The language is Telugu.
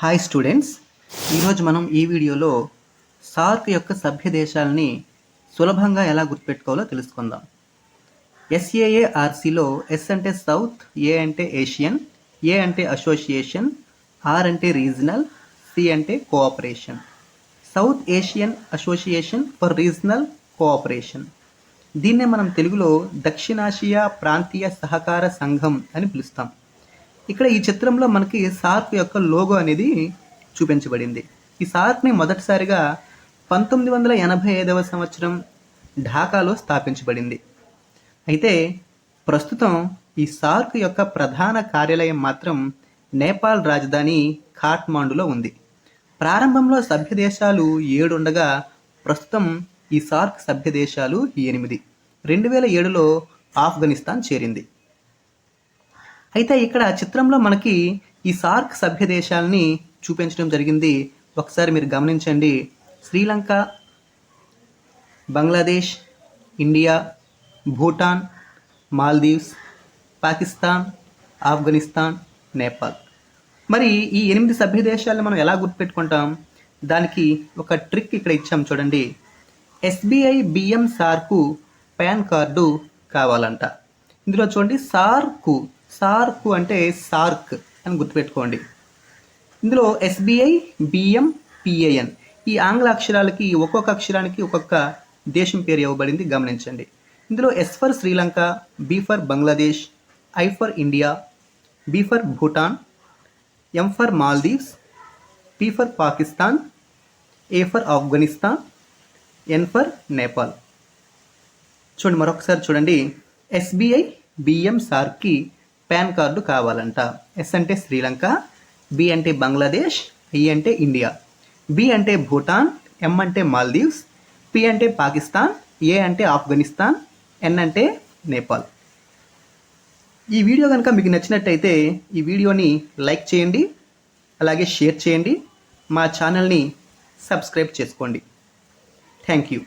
హాయ్ స్టూడెంట్స్ ఈరోజు మనం ఈ వీడియోలో సార్క్ యొక్క సభ్య దేశాలని సులభంగా ఎలా గుర్తుపెట్టుకోవాలో తెలుసుకుందాం. ఎస్ఏఏఆర్సీలో ఎస్ అంటే సౌత్ ఏ అంటే ఏషియన్ ఏ అంటే అసోసియేషన్ ఆర్ అంటే రీజనల్ సి అంటే cooperation South Asian Association for Regional Cooperation దీన్నే మనం తెలుగులో దక్షిణాసియా ప్రాంతీయ సహకార సంఘం అని పిలుస్తాం. ఇక్కడ ఈ చిత్రంలో మనకి సార్క్ యొక్క లోగో అనేది చూపించబడింది. ఈ సార్క్ని మొదటిసారిగా పంతొమ్మిది వందల ఎనభై ఐదవ సంవత్సరం ఢాకాలో స్థాపించబడింది. అయితే ప్రస్తుతం ఈ సార్క్ యొక్క ప్రధాన కార్యాలయం మాత్రం నేపాల్ రాజధాని ఖాట్మాండులో ఉంది. ప్రారంభంలో సభ్య దేశాలు ఏడు ఉండగా ప్రస్తుతం ఈ సార్క్ సభ్య దేశాలు ఎనిమిది. రెండు వేల ఏడులో ఆఫ్ఘనిస్తాన్ చేరింది. అయితే ఇక్కడ చిత్రంలో మనకి ఈ సార్క్ సభ్య దేశాలని చూపించడం జరిగింది. ఒకసారి మీరు గమనించండి. శ్రీలంక బంగ్లాదేశ్ ఇండియా భూటాన్ మాల్దీవ్స్ పాకిస్తాన్ ఆఫ్ఘనిస్తాన్ నేపాల్. మరి ఈ ఎనిమిది సభ్య దేశాలను మనం ఎలా గుర్తుపెట్టుకుంటాం? దానికి ఒక ట్రిక్ ఇక్కడ ఇచ్చాం చూడండి. ఎస్బీఐ బిఎం సార్కు పాన్ కార్డు కావాలంట. ఇందులో చూడండి సార్కు సార్కు అంటే సార్క్ అని గుర్తుపెట్టుకోండి. ఇందులో ఎస్బీఐ బిఎం పిఏఎన్ ఈ ఆంగ్ల అక్షరాలకి ఒక్కొక్క అక్షరానికి ఒక్కొక్క దేశం పేరు ఇవ్వబడింది. గమనించండి. ఇందులో S for Sri Lanka B for Bangladesh I for India B for Bhutan M for Maldives P for Pakistan A for Afghanistan N for Nepal చూడండి మరొకసారి చూడండి. ఎస్బీఐ బిఎం సార్కి పాన్ కార్డు కావాలంట. ఎస్ అంటే శ్రీలంక బి అంటే బంగ్లాదేశ్ ఐ అంటే ఇండియా. బి అంటే భూటాన్ ఎం అంటే మాల్దీవ్స్ పి అంటే పాకిస్తాన్ ఏ అంటే ఆఫ్ఘనిస్తాన్ ఎన్ అంటే నేపాల్. ఈ వీడియో కనుక మీకు నచ్చినట్టయితే ఈ వీడియోని లైక్ చేయండి అలాగే షేర్ చేయండి మా ఛానల్ని సబ్స్క్రైబ్ చేసుకోండి. Thank you